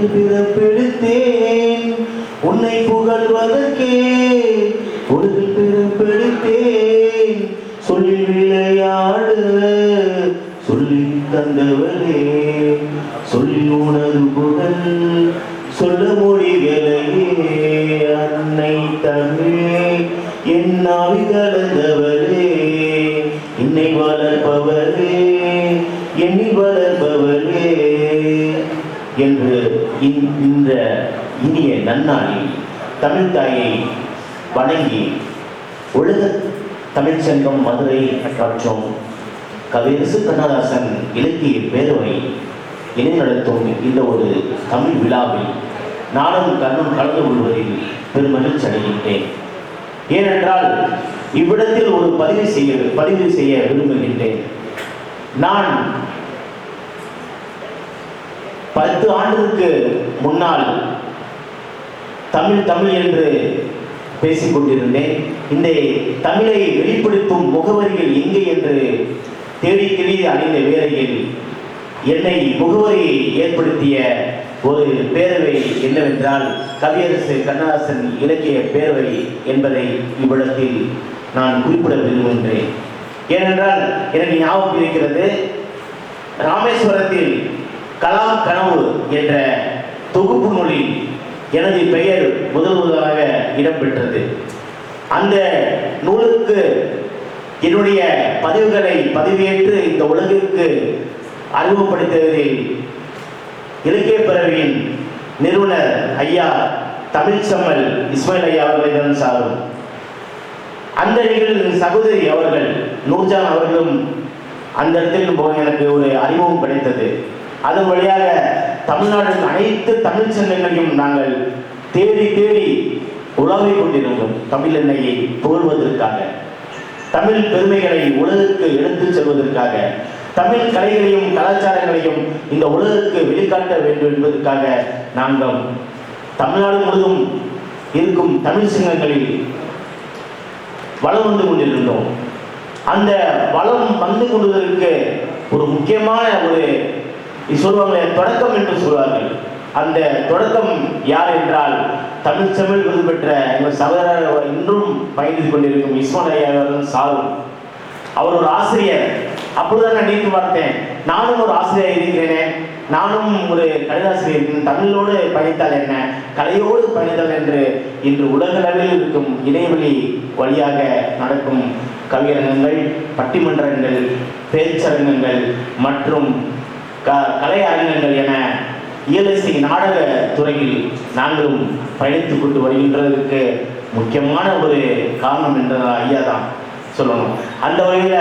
உலகில் பிறப்பெடுத்தேன் உன்னை புகழ்வதற்கே. உலகில் பிறப்பெடுத்தேன். சொல்லி விளையாடு. சொல்லி தந்தவரே. சொல்லி உனது புகழ் சொல்ல மொழிகளையே. அன்னை தமிழே என் நாவி கலந்தவரே என்னை வளர் இந்த இனிய நன்னாளில் தமிழ் தாயை வணங்கி உலக தமிழ்ச்சங்கம் மதுரை மற்றும் கவியரசு கண்ணதாசன் இலக்கிய பேரவை இணைநடத்தும் இந்த ஒரு தமிழ் விழாவில் நானும் கண்ணும் கலந்து கொள்வதில் பெருமகிழ்ச்சி அடைகின்றேன். ஏனென்றால் இவ்விடத்தில் ஒரு பதிவு செய்ய பதிவு செய்ய விரும்புகின்றேன். நான் பத்து ஆண்டுக்கு முன்னால் தமிழ் தமிழ் என்று பேசிக் கொண்டிருந்தேன். இந்த தமிழை வெளிப்படுத்தும் முகவரிகள் எங்கே என்று தேடி தேடி அணிந்த வேளையில் என்னை முகவரியை ஏற்படுத்திய ஒரு பேரவை என்னவென்றால் கவியரசு கண்ணதாசன் இலக்கிய பேரவை என்பதை இவ்விடத்தில் நான் குறிப்பிட விரும்புகின்றேன். ஏனென்றால் எனக்கு ஞாபகம் இருக்கிறது ராமேஸ்வரத்தில் கலாம் கனவு என்ற தொகுப்பு நூலில் எனது பெயர் முதல் முதலாக இடம்பெற்றது. அந்த நூலுக்கு என்னுடைய பதிவுகளை பதிவேற்று இந்த உலகிற்கு அறிமுகப்படுத்தியதில் இலக்கிய பிறவியின் நிறுவனர் ஐயா தமிழ்ச்சம்மல் இஸ்மாயில் ஐயா அவர்களிடம் சாரும். அந்த நிகழ்வில் சகோதரி அவர்கள் நூர்ஜான் அவர்களும் அந்த இடத்தில் போக எனக்கு ஒரு அறிமுகம் கிடைத்தது. அதன் வழியாக தமிழ்நாட்டின் அனைத்து தமிழ் சின்னங்களையும் நாங்கள் தேடி தேடி உலாவிக் கொண்டிருந்தோம். தமிழ் எண்ணெயை புகழ்வதற்காக தமிழ் பெருமைகளை உலகுக்கு எடுத்துச் செல்வதற்காக தமிழ் கலைகளையும் கலாச்சாரங்களையும் இந்த உலகுக்கு வெளிக்காட்ட வேண்டும் என்பதற்காக நாங்கள் தமிழ்நாடு முழுவதும் இருக்கும் தமிழ் சிங்கங்களில் வளம் வந்து கொண்டிருந்தோம். அந்த வளம் வந்து கொள்வதற்கு ஒரு முக்கியமான ஒரு சொல்லுவாங்க தொடக்கம் என்று சொல்வார்கள். அந்த தொடக்கம் யார் என்றால் தமிழ் தமிழ் விருது பெற்ற எங்கள் சகோதரர் இன்றும் பயந்து கொண்டிருக்கும் இஸ்மான் ஐயா அவர்கள் சாரும். அவர் ஒரு ஆசிரியர். அப்பொழுதுதான் நான் நினைத்து பார்த்தேன். நானும் ஒரு ஆசிரியர் இருக்கிறேனே. நானும் ஒரு கலைதாசிரியர் தமிழோடு பயணித்தால் என்ன? கலையோடு பயணித்தால் என்று இன்று உலகளவில் இருக்கும் இணையவழி வழியாக நடக்கும் கவியரங்கங்கள் பட்டிமன்றங்கள் பேச்சரங்கங்கள் மற்றும் க கலை அரங்கங்கள் என இயலிசை நாடக துறையில் நாங்களும் பயணித்துக் கொண்டு வருகின்றதற்கு முக்கியமான ஒரு காரணம் என்ற ஐயா தான் சொல்லணும். அந்த வகையில்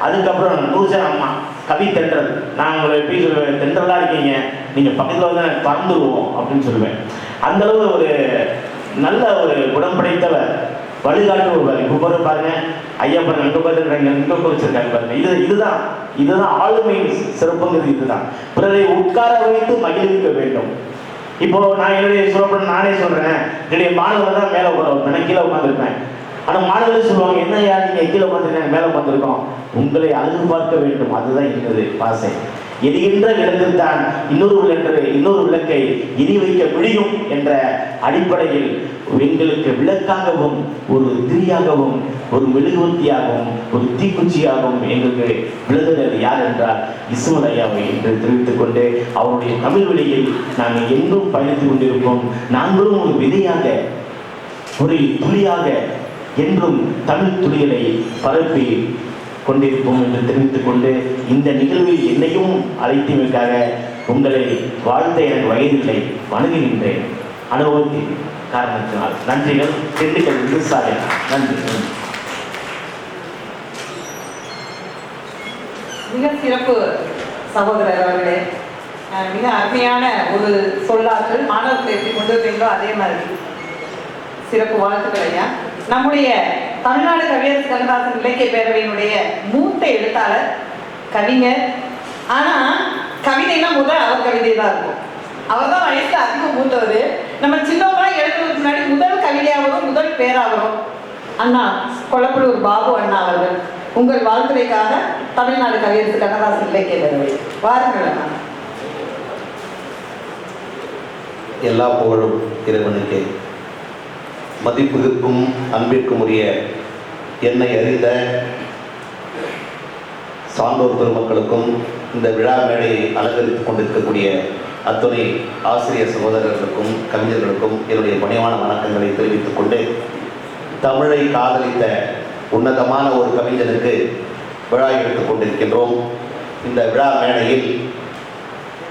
அதுக்கப்புறம் நூர்ஜான் அம்மா கவி தென்றல். நான் உங்களை எப்படி சொல்லுவேன்? தென்றலாக இருக்கீங்க. நீங்கள் பக்கத்தில் வந்து பறந்துருவோம் அப்படின்னு சொல்லுவேன். அந்தளவு ஒரு நல்ல ஒரு குணம் படைத்தவர் வழிகாட்டுபவர் இப்போ பாருங்க பாருங்க. ஐயா பாருங்க அங்கே பார்த்துருக்காங்க இங்கே வச்சிருக்காங்க பாருங்க. இது இதுதான். இதுதான் ஆளுமையின் சிறப்புங்கிறது இதுதான். பிறரை உட்கார வைத்து மகிழ்விக்க வேண்டும். இப்போ நான் என்னுடைய சிறப்பு நானே சொல்றேன். என்னுடைய மாணவர்கள் தான் மேலே உட்கார நான் கீழே உட்காந்துருப்பேன் ஆனால் மாணவர்கள் சொல்லுவாங்க என்ன யார் நீங்கள் கீழே உட்காந்துருக்காங்க மேலே உட்காந்துருக்கோம் உங்களை அழகு பார்க்க வேண்டும். அதுதான் என்னது பாசை. எரிகின்ற விளக்கில் தான் இன்னொரு விளக்கு இன்னொரு விளக்கை எரி வைக்க முடியும் என்ற அடிப்படையில் எங்களுக்கு விளக்காகவும் ஒரு திரியாகவும் ஒரு மெழுகுவர்த்தியாகவும் ஒரு தீக்குச்சியாகவும் எங்களுக்கு விளங்குகிறது யார் என்றால் இசுமலையாவை என்று தெரிவித்துக் கொண்டு அவருடைய தமிழ் வழியில் நாங்கள் எங்கும் பயணித்துக் கொண்டிருப்போம். நாங்களும் ஒரு விதையாக ஒரு துளியாக என்றும் தமிழ் துளிகளை பரப்பி கொண்டிருப்போம் என்று தெரிவித்துக் கொண்டு இந்த நிகழ்வில் என்னையும் அழைத்தமைக்காக உங்களை வாழ்ந்த எனக்கு வயதில்லை வணங்குகின்றேன். அனுபவத்தின் காரணத்தினால். நன்றிகள். திண்டுக்கல் விவசாயம் நன்றி. மிக சிறப்பு சகோதரர் அவர்களே மிக அருமையான ஒரு சொல்லாற்றல் மாணவர்களை எப்படி கொண்டு வந்தீங்களோ அதே மாதிரி. சிறப்பு வாழ்த்துக்கள் ஐயா. நம்முடைய தமிழ்நாடு கவியரசு கண்ணதாசன் இலக்கிய பேரவையினுடைய மூத்த எழுத்தாளர் கவிஞர். ஆனா கவிதைனா முதல் அவர் கவிதை தான் இருக்கும். அவர் தான் வயசு அதிகம் மூத்தவர். நம்ம சின்னவங்களாம் எழுதுறதுக்கு முன்னாடி முதல் கவிதையாகவும் முதல் பேராகவும் அண்ணா கொளப்பலூர் பாபு அண்ணா அவர்கள் உங்கள் வாழ்த்துறைக்காக தமிழ்நாடு கவியரசு கண்ணதாசன் இலக்கிய பேரவை. வாருங்கள் அண்ணா. எல்லா புகழும் இறைவனுக்கு. மதிப்புக்கும் அன்பிற்கும் உரிய என்னை அறிந்த சான்றோர் பெருமக்களுக்கும் இந்த விழா மேடையை அலங்கரித்துக் கொண்டிருக்கக்கூடிய அத்துணை ஆசிரியர் சகோதரர்களுக்கும் கவிஞர்களுக்கும் என்னுடைய பணிவான வணக்கங்களை தெரிவித்துக் கொண்டு தமிழை காதலித்த உன்னதமான ஒரு கவிஞனுக்கு விழா எடுத்துக் கொண்டிருக்கின்றோம். இந்த விழா மேடையில்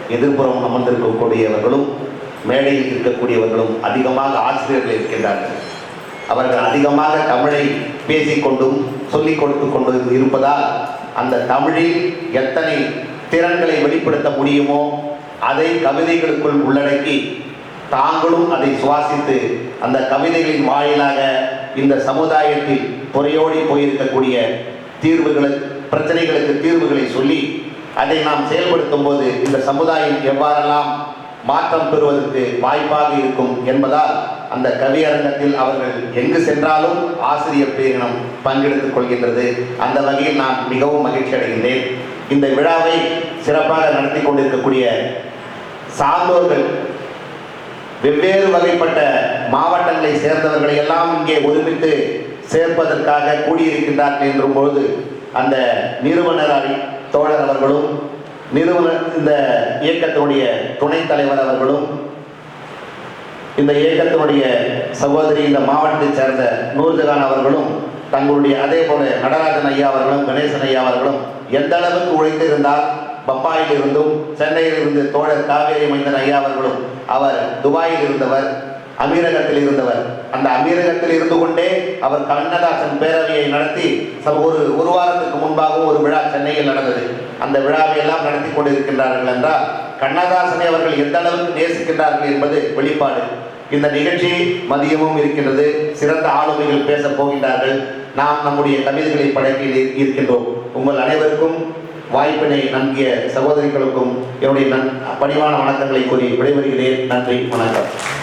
எதிர்ப்புறம் அமர்ந்திருக்கக்கூடியவர்களும் மேடையில் இருக்கக்கூடியவர்களும் அதிகமாக ஆசிரியர்கள் இருக்கின்றார்கள். அவர்கள் அதிகமாக தமிழை பேசிக்கொண்டும் சொல்லிக் கொடுத்து கொண்டு இருப்பதால் அந்த தமிழில் எத்தனை திறன்களை வெளிப்படுத்த முடியுமோ அதை கவிதைகளுக்குள் உள்ளடக்கி தாங்களும் அதை சுவாசித்து அந்த கவிதைகளின் வாயிலாக இந்த சமுதாயத்தில் பொறையோடி போயிருக்கக்கூடிய தீர்வுகளை பிரச்சனைகளுக்கு தீர்வுகளை சொல்லி அதை நாம் செயல்படுத்தும் போது இந்த சமுதாயம் எவ்வாறெல்லாம் மாற்றம் பெறுவதற்கு வாய்ப்பாக இருக்கும் என்பதால் அந்த கவியரங்கத்தில் அவர்கள் எங்கு சென்றாலும் ஆசிரியர் பேரினம் பங்கெடுத்துக் கொள்கின்றது. அந்த வகையில் நான் மிகவும் மகிழ்ச்சி அடைகின்றேன். இந்த விழாவை சிறப்பாக நடத்தி கொண்டிருக்கக்கூடிய சார்ந்தோர்கள் வெவ்வேறு வகைப்பட்ட மாவட்டங்களை சேர்ந்தவர்களை எல்லாம் இங்கே ஒருமித்து சேர்ப்பதற்காக கூடியிருக்கின்றார்கள் என்றும் பொழுது அந்த நிறுவனர் தோழர் அவர்களும் நிறுவன இந்த இயக்கத்தினுடைய துணைத் தலைவர் அவர்களும் இந்த இயக்கத்தினுடைய சகோதரி இந்த மாவட்டத்தைச் சேர்ந்த நூர்ஜகான் அவர்களும் தங்களுடைய அதே போல நடராஜன் ஐயா அவர்களும் கணேசன் ஐயா அவர்களும் எந்த அளவுக்கு உழைத்து இருந்தால் பப்பாயில் இருந்தும் சென்னையில் இருந்து தோழர் காவேரி மைந்தன் ஐயா அவர்களும் அவர் துபாயில் இருந்தவர் அமீரகத்தில் இருந்தவர். அந்த அமீரகத்தில் இருந்து கொண்டே அவர் கண்ணதாசன் பேரவையை நடத்தி ச- ஒரு ஒரு வாரத்துக்கு முன்பாகவும் ஒரு விழா சென்னையில் நடந்தது. அந்த விழாவை எல்லாம் நடத்தி கொண்டிருக்கின்றார்கள் என்றால் கண்ணதாசனை அவர்கள் எந்த அளவுக்கு நேசிக்கின்றார்கள் என்பது வெளிப்பாடு. இந்த நிகழ்ச்சி மதியமும் இருக்கின்றது. சிறந்த ஆளுமைகள் பேசப் போகின்றார்கள். நாம் நம்முடைய கவிதைகளை படைக்க இரு- இருக்கின்றோம். உங்கள் அனைவருக்கும் வாய்ப்பினை நல்கிய சகோதரிகளுக்கும் என்னுடைய நன் பணிவான வணக்கங்களை கூறி விடைபெறுகிறேன். நன்றி வணக்கம்.